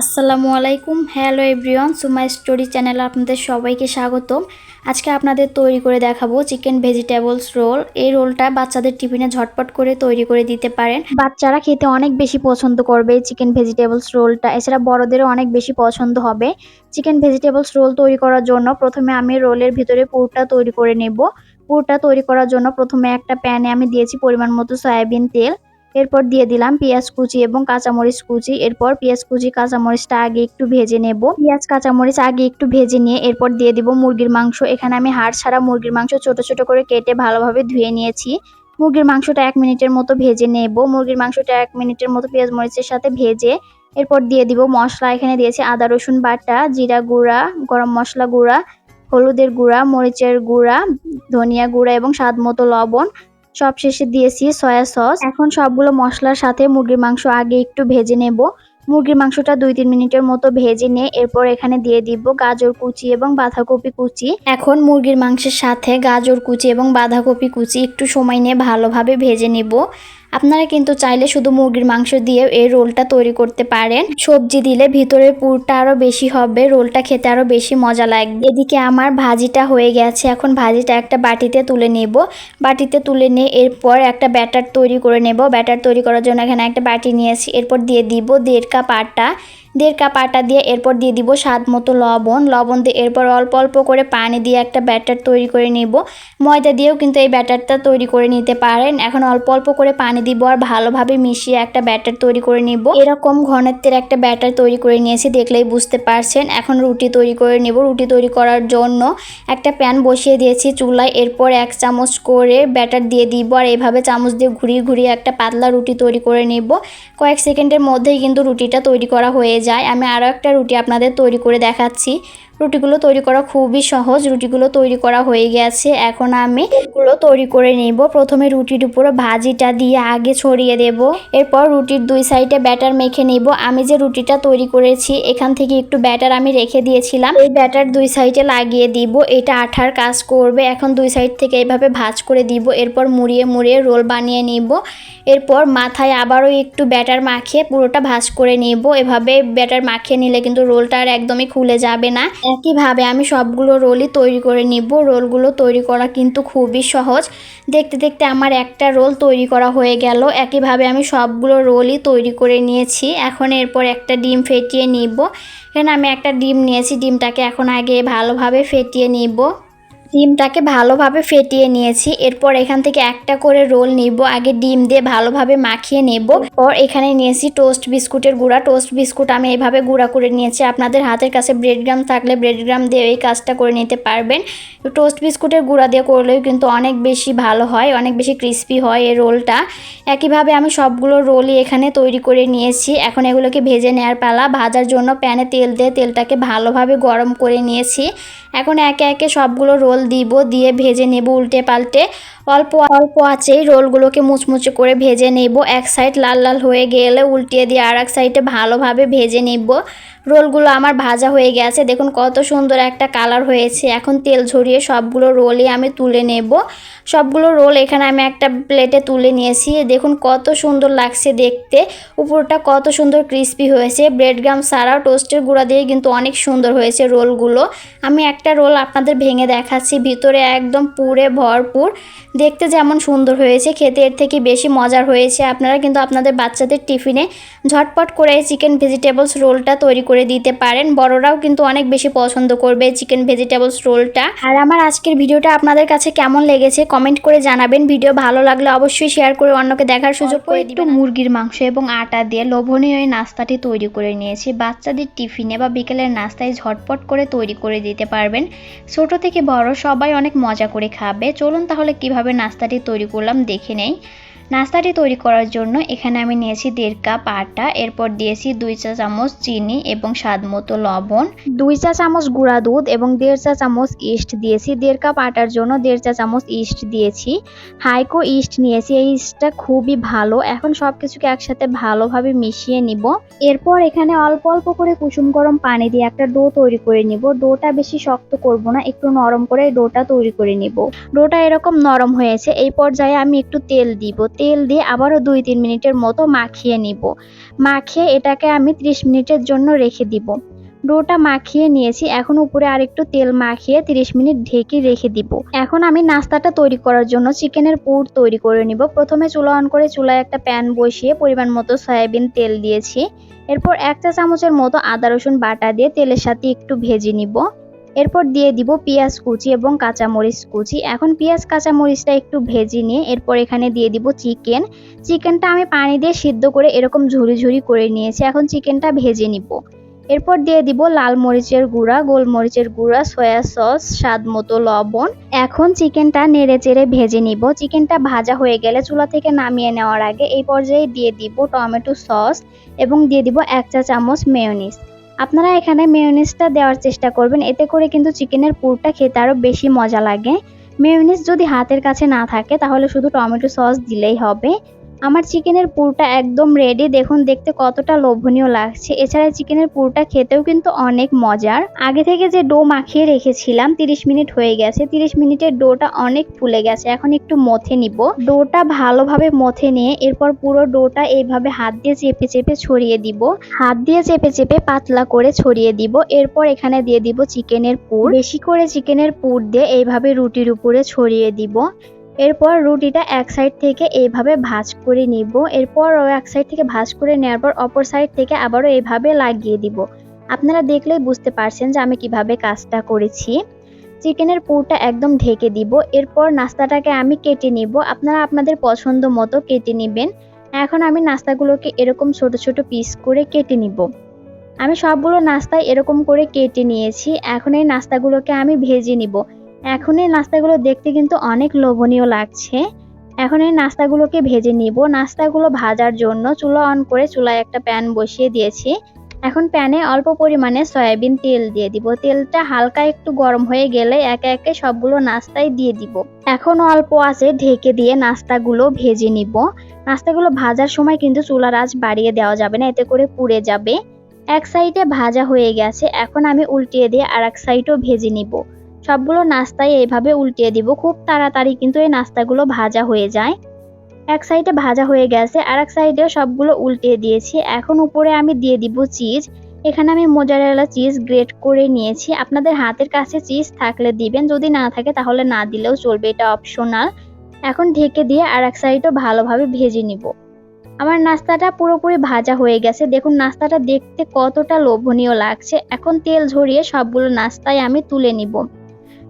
আসসালামু আলাইকুম। Hello everyone সুমাই স্টোরি চ্যানেলে আপনাদের সবাইকে স্বাগতম। আজকে আপনাদের তৈরি করে দেখাবো চিকেন ভেজিটেবলস রোল এই রোলটা বাচ্চাদের টিফিনে ঝটপট করে তৈরি করে দিতে পারেন। বাচ্চারা খেতে অনেক বেশি পছন্দ করবে এই চিকেন ভেজিটেবলস রোলটা এছাড়া বড়দেরও অনেক বেশি পছন্দ হবে। চিকেন ভেজিটেবলস রোল তৈরি করার জন্য প্রথমে আমি রোলের ভিতরে পুরটা তৈরি করে নেব। পুরটা তৈরি করার জন্য প্রথমে একটা প্যানে আমি দিয়েছি পরিমাণ মতো সয়াবিন তেল। এরপর দিয়ে দিলাম পেঁয়াজ কুচি এবং কাঁচামরিচ কুচি। এরপর পেঁয়াজ কুচি, কাঁচামরিচটা আগে একটু ভেজে নেব। পেঁয়াজ, কাঁচামরিচ আগে একটু ভেজে নিয়ে এরপর দিয়ে দিব মুরগির মাংস। এখানে আমি হাড় ছাড়া মুরগির মাংস ছোট ছোট করে কেটে ভালোভাবে ধুয়ে নিয়েছি। মুরগির মাংসটা এক মিনিটের মতো ভেজে নেব। মুরগির মাংসটা এক মিনিটের মতো পেঁয়াজ, মরিচের সাথে ভেজে এরপর দিয়ে দিব মশলা। এখানে দিয়েছি আদা, রসুন বাটা, জিরা গুঁড়া, গরম মশলা গুঁড়া, হলুদের গুঁড়া, মরিচের গুঁড়া, ধনিয়া গুঁড়া এবং স্বাদ মতো লবণ। সব শেষে দিয়েছি সয়া সস। এখন সবগুলো মশলার সাথে মুরগির মাংস আগে একটু ভেজে নেব। মুরগির মাংসটা দুই তিন মিনিটের মতো ভেজে নিয়ে এরপর এখানে দিয়ে দিব গাজর কুচি এবং বাঁধাকপি কুচি। এখন মুরগির মাংসের সাথে গাজর কুচি এবং বাঁধাকপি কুচি একটু সময় নিয়ে ভালোভাবে ভেজে নেব। আপনারা কিন্তু চাইলে শুধু মুরগির মাংস দিয়ে এই রোলটা তৈরি করতে পারেন। সবজি দিলে ভিতরের পুরটা আরও বেশি হবে, রোলটা খেতে আরও বেশি মজা লাগবে। এদিকে আমার ভাজিটা হয়ে গেছে, এখন ভাজিটা একটা বাটিতে তুলে নেব। বাটিতে তুলে নিয়ে এরপর একটা ব্যাটার তৈরি করে নেব। ব্যাটার তৈরি করার জন্য এখানে একটা বাটি নিয়েছি, এরপর দিয়ে দিব দেড় কাপ আটা। দেড় কাপ আটা দিয়ে এরপর দিয়ে দিব স্বাদ মতো লবণ। লবণ দিয়ে এরপর অল্প অল্প করে পানি দিয়ে একটা ব্যাটার তৈরি করে নেব। ময়দা দিয়েও কিন্তু এই ব্যাটারটা তৈরি করে নিতে পারেন। এখন অল্প অল্প করে পানি দিব আর ভালোভাবে মিশিয়ে একটা ব্যাটার তৈরি করে নেব। এরকম ঘনত্বের একটা ব্যাটার তৈরি করে নিয়েছি, দেখলেই বুঝতে পারছেন। এখন রুটি তৈরি করে নেব। রুটি তৈরি করার জন্য একটা প্যান বসিয়ে দিয়েছি চুলায়। এরপর এক চামচ করে ব্যাটার দিয়ে দিব আর এভাবে চামচ দিয়ে ঘুরিয়ে ঘুরিয়ে একটা পাতলা রুটি তৈরি করে নেব। কয়েক সেকেন্ডের মধ্যেই কিন্তু রুটিটা তৈরি করা হয়ে যায়। আমি আরও একটা রুটি আপনাদের তৈরি করে দেখাচ্ছি। রুটিগুলো তৈরি করা খুবই সহজ। রুটিগুলো তৈরি করা হয়ে গেছে। এখন আমি এগুলো তৈরি করে নেব। প্রথমে রুটির উপরে ভাজিটা দিয়ে আগে ছড়িয়ে দেব। এরপর রুটির দুই সাইডে ব্যাটার মেখে নেব। আমি যে রুটিটা তৈরি করেছি, এখান থেকে একটু ব্যাটার আমি রেখে দিয়েছিলাম। এই ব্যাটার দুই সাইডে লাগিয়ে দিব। এটা আঠার কাজ করবে। এখন দুই সাইড থেকে এভাবে ভাজ করে দিব। এরপর মুড়িয়ে মুড়িয়ে রোল বানিয়ে নিব। এরপর মাথায় আবারও একটু ব্যাটার মাখিয়ে পুরোটা ভাজ করে নেব। এভাবে ব্যাটার মাখিয়ে নিলে কিন্তু রোলটা আর একদমই খুলে যাবে না। একইভাবে আমি সবগুলো রোলই তৈরি করে নিব। রোলগুলো তৈরি করা কিন্তু খুবই সহজ। দেখতে দেখতে আমার একটা রোল তৈরি করা হয়ে গেল। একইভাবে আমি সবগুলো রোলই তৈরি করে নিয়েছি। এখন এরপর একটা ডিম ফেটিয়ে নিব। এখানে আমি একটা ডিম নিয়েছি। ডিমটাকে এখন আগে ভালোভাবে ফেটিয়ে নিব। ডিমটাকে ভালোভাবে ফেটিয়ে নিয়েছি। এরপর এখান থেকে একটা করে রোল নিব। আগে ডিম দিয়ে ভালোভাবে মাখিয়ে নেব। পর এখানে নিয়েছি টোস্ট বিস্কুটের গুঁড়া। টোস্ট বিস্কুট আমি এইভাবে গুঁড়া করে নিয়েছি। আপনাদের হাতের কাছে ব্রেড গ্রাম থাকলে ব্রেড গ্রাম দিয়ে এই কাজটা করে নিতে পারবেন। টোস্ট বিস্কুটের গুঁড়া দিয়ে করলেও কিন্তু অনেক বেশি ভালো হয়, অনেক বেশি ক্রিস্পি হয় এই রোলটা। একইভাবে আমি সবগুলো রোলই এখানে তৈরি করে নিয়েছি। এখন এগুলোকে ভেজে নেওয়ার পালা। ভাজার জন্য প্যানে তেল দিয়ে তেলটাকে ভালোভাবে গরম করে নিয়েছি। এখন একে একে সবগুলো রোল দিব দিয়ে ভেজে নেব উল্টে পাল্টে। অল্প অল্প আছেই রোলগুলোকে মুচমুচে করে ভেজে নেব। এক সাইড লাল লাল হয়ে গেলে উল্টিয়ে দিয়ে আর এক সাইডে ভালোভাবে ভেজে নেব। রোলগুলো আমার ভাজা হয়ে গেছে। দেখুন কত সুন্দর একটা কালার হয়েছে। এখন তেল ঝরিয়ে সবগুলো রোলই আমি তুলে নেব। সবগুলো রোল এখানে আমি একটা প্লেটে তুলে নিয়েছি। দেখুন কত সুন্দর লাগছে দেখতে। উপরটা কত সুন্দর ক্রিস্পি হয়েছে। ব্রেড গ্রাম ছাড়াও টোস্টের গুঁড়া দিয়ে কিন্তু অনেক সুন্দর হয়েছে রোলগুলো। আমি একটা রোল আপনাদের ভেঙে দেখাচ্ছি। ভিতরে একদম পুরে ভরপুর। দেখতে যেমন সুন্দর হয়েছে খেতে এর থেকে বেশি মজার হয়েছে। আপনারা কিন্তু আপনাদের বাচ্চাদের টিফিনে ঝটপট করে চিকেন ভেজিটেবলস রোলটা তৈরি করে দিতে পারেন। বড়রাও কিন্তু অনেক বেশি পছন্দ করবে চিকেন ভেজিটেবলস রোলটা। আর আমার আজকের ভিডিওটা আপনাদের কাছে কেমন লেগেছে কমেন্ট করে জানাবেন। ভিডিও ভালো লাগলে অবশ্যই শেয়ার করে অন্যকে দেখার সুযোগ করে একটু মুরগির মাংস এবং আটা দিয়ে লোভনীয় এই নাস্তাটি তৈরি করে নিয়েছি। বাচ্চাদের টিফিনে বা বিকেলের নাস্তায় ঝটপট করে তৈরি করে দিতে পারবেন। ছোট থেকে বড় সবাই অনেক মজা করে খাবে। চলুন তাহলে কীভাবে নাস্তাটি তৈরি করলাম দেখে নেই। নাস্তাটি তৈরি করার জন্য এখানে আমি নিয়েছি দেড় কাপ আটা, এরপর দিয়েছি দুই চা চামচ চিনি এবং স্বাদ মতো লবণ, দুই চা চামচ গুঁড়া দুধ এবং দেড় চা চামচ ইস্ট দিয়েছি, দেড় কাপ আটার জন্য দেড় চা চামচ ইস্ট দিয়েছি হাইকো ইস্ট নিয়েছি, এই ইস্টটা খুবই ভালো, এখন সব কিছুকে একসাথে ভালোভাবে মিশিয়ে নিব, এরপর এখানে অল্প অল্প করে কুসুম গরম পানি দিয়ে একটা ডো তৈরি করে নিব, ডোটা বেশি শক্ত করব না, একটু নরম করে ডোটা তৈরি করে নিব, ডোটা এরকম নরম হয়েছে, এই পর্যায়ে আমি একটু তেল দিব তেল দিয়ে আবারও দুই তিন মিনিটের মতো মাখিয়ে নিব। মাখিয়ে এটাকে আমি 30 মিনিটের জন্য রেখে দিব। ডোটা মাখিয়ে নিয়েছি, এখন উপরে আরেকটু তেল মাখিয়ে 30 মিনিট ঢেকে রেখে দিব। এখন আমি নাস্তাটা তৈরি করার জন্য চিকেনের পুর তৈরি করে নিব। প্রথমে চুলা অন করে চুলায় একটা প্যান বসিয়ে পরিমাণ মতো সয়াবিন তেল দিয়েছি। এরপর এক চা চামচের মতো আদা রসুন বাটা দিয়ে তেলের সাথে একটু ভেজে নিব। এরপর দিয়ে দিব পেঁয়াজ কুচি এবং কাঁচামরিচ কুচি। এখন পেঁয়াজ, কাঁচামরিচটা একটু ভেজে নিয়ে এরপর এখানে দিয়ে দিব চিকেন। চিকেনটা আমি পানি দিয়ে সিদ্ধ করে এরকম ঝুরি ঝুরি করে নিয়েছি। এখন চিকেনটা ভেজে নিব। এরপর দিয়ে দিব লাল মরিচের গুঁড়া গোলমরিচের গুঁড়া, সয়া সস, স্বাদ মতো লবণ। এখন চিকেনটা নেড়ে চেড়ে ভেজে নিব। চিকেনটা ভাজা হয়ে গেলে চুলা থেকে নামিয়ে নেওয়ার আগে এই পর্যায়ে দিয়ে দিব টমেটো সস এবং দিয়ে দিব এক চা চামচ মেয়োনিজ। আপনারা এখানে মেয়োনিজটা দেওয়ার চেষ্টা করবেন। এতে করে কিন্তু চিকেনের পুরটা খেতে আরও বেশি মজা লাগে। মেয়োনিজ যদি হাতের কাছে না থাকে, তাহলে শুধু টমেটো সস দিলেই হবে। আমার চিকেনের পুরটা একদম রেডি দেখুন, দেখতে কতটা লোভনীয় লাগছে। এছাড়া চিকেনের পুরটা খেতেও কিন্তু অনেক মজার। আগে থেকে যে ডো মাখিয়ে রেখেছিলাম 30 মিনিট হয়ে গেছে। 30 মিনিটের ডোটা অনেক ফুলে গেছে। এখন একটু মথে নিব। ডোটা ভালোভাবে মথে নিয়ে এরপর পুরো ডোটা এইভাবে হাত দিয়ে চেপে চেপে ছড়িয়ে দিব। হাত দিয়ে চেপে চেপে পাতলা করে ছড়িয়ে দিব। এরপর এখানে দিয়ে দিব চিকেনের পুর। বেশি করে চিকেনের পুর দিয়ে এইভাবে রুটির উপরে ছড়িয়ে দিব। এরপর রুটিটা এক সাইড থেকে এইভাবে ভাঁজ করে নিব। এরপর ও এক সাইড থেকে ভাঁজ করে নেওয়ার পর অপর সাইড থেকে আবারও এইভাবে লাগিয়ে দিব। আপনারা দেখলেই বুঝতে পারছেন যে আমি কীভাবে কাজটা করেছি। চিকেনের পুরটা একদম ঢেকে দিব। এরপর নাস্তাটাকে আমি কেটে নিব। আপনারা আপনাদের পছন্দ মতো কেটে নেবেন। এখন আমি নাস্তাগুলোকে এরকম ছোট ছোট পিস করে কেটে নিব। আমি সবগুলো নাস্তায় এরকম করে কেটে নিয়েছি। এখন এই নাস্তাগুলোকে আমি ভেজে নিব। এখন এই নাস্তাগুলো দেখতে কিন্তু অনেক লোভনীয় লাগছে। এখন এই নাস্তাগুলোকে ভেজে নিব। নাস্তাগুলো ভাজার জন্য চুলা অন করে চুলায় একটা প্যান বসিয়ে দিয়েছি। এখন প্যানে অল্প পরিমাণে সয়াবিন তেল দিয়ে দিব। তেলটা হালকা একটু গরম হয়ে গেলে একে একে সবগুলো নাস্তায় দিয়ে দিব। এখন অল্প আছে ঢেকে দিয়ে নাস্তাগুলো ভেজে নিব। নাস্তাগুলো ভাজার সময় কিন্তু চুলার আঁচ বাড়িয়ে দেওয়া যাবে না, এতে করে পুড়ে যাবে। এক সাইডে ভাজা হয়ে গেছে। এখন আমি উল্টিয়ে দিয়ে আর এক সাইডও ভেজে নিব। সবগুলো নাস্তায় এইভাবে উল্টিয়ে দিব। খুব তাড়াতাড়ি কিন্তু এই নাস্তাগুলো ভাজা হয়ে যায়। এক সাইডে ভাজা হয়ে গেছে আর এক সাইডেও সবগুলো উল্টিয়ে দিয়েছি। এখন উপরে আমি দিয়ে দিব চিজ। এখানে আমি মোজারেলা চিজ গ্রেট করে নিয়েছি। আপনাদের হাতের কাছে চিজ থাকলে দিবেন, যদি না থাকে তাহলে না দিলেও চলবে, এটা অপশনাল। এখন ঢেকে দিয়ে আর এক সাইডও ভালোভাবে ভেজে নিব। আমার নাস্তাটা পুরোপুরি ভাজা হয়ে গেছে। দেখুন, নাস্তাটা দেখতে কতটা লোভনীয় লাগছে। এখন তেল ঝরিয়ে সবগুলো নাস্তায় আমি তুলে নিব।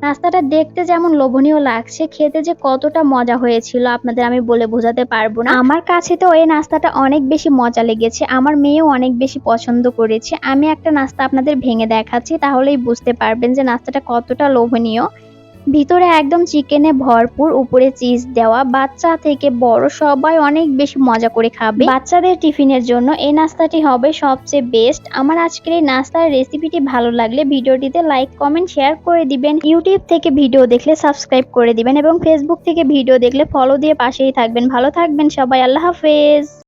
নাস্তাটা দেখতে যেমন লোভনীয় লাগছে, খেতে যে কতটা মজা হয়েছিল আপনাদের আমি বলে বোঝাতে পারব না। আমার কাছে তো এই নাস্তাটা অনেক বেশি মজা লেগেছে, আমার মেয়েও অনেক বেশি পছন্দ করেছে। আমি একটা নাস্তা আপনাদের ভেঙে দেখাচ্ছি, তাহলেই বুঝতে পারবেন যে নাস্তাটা কতটা লোভনীয়। ভিতরে একদম চিকেনে ভরপুর উপরে চিজ দেওয়া, বাচ্চা থেকে বড় সবাই অনেক বেশি মজা করে খাবে। বাচ্চাদের টিফিনের জন্য এই নাস্তাটি হবে সবচেয়ে বেস্ট আমার আজকের এই নাস্তার রেসিপিটি ভালো লাগলে ভিডিওটিতে লাইক কমেন্ট শেয়ার করে দিবেন। ইউটিউব থেকে ভিডিও দেখলে সাবস্ক্রাইব করে দিবেন এবং ফেসবুক থেকে ভিডিও দেখলে ফলো দিয়ে পাশেই থাকবেন। ভালো থাকবেন সবাই, আল্লাহ হাফেজ।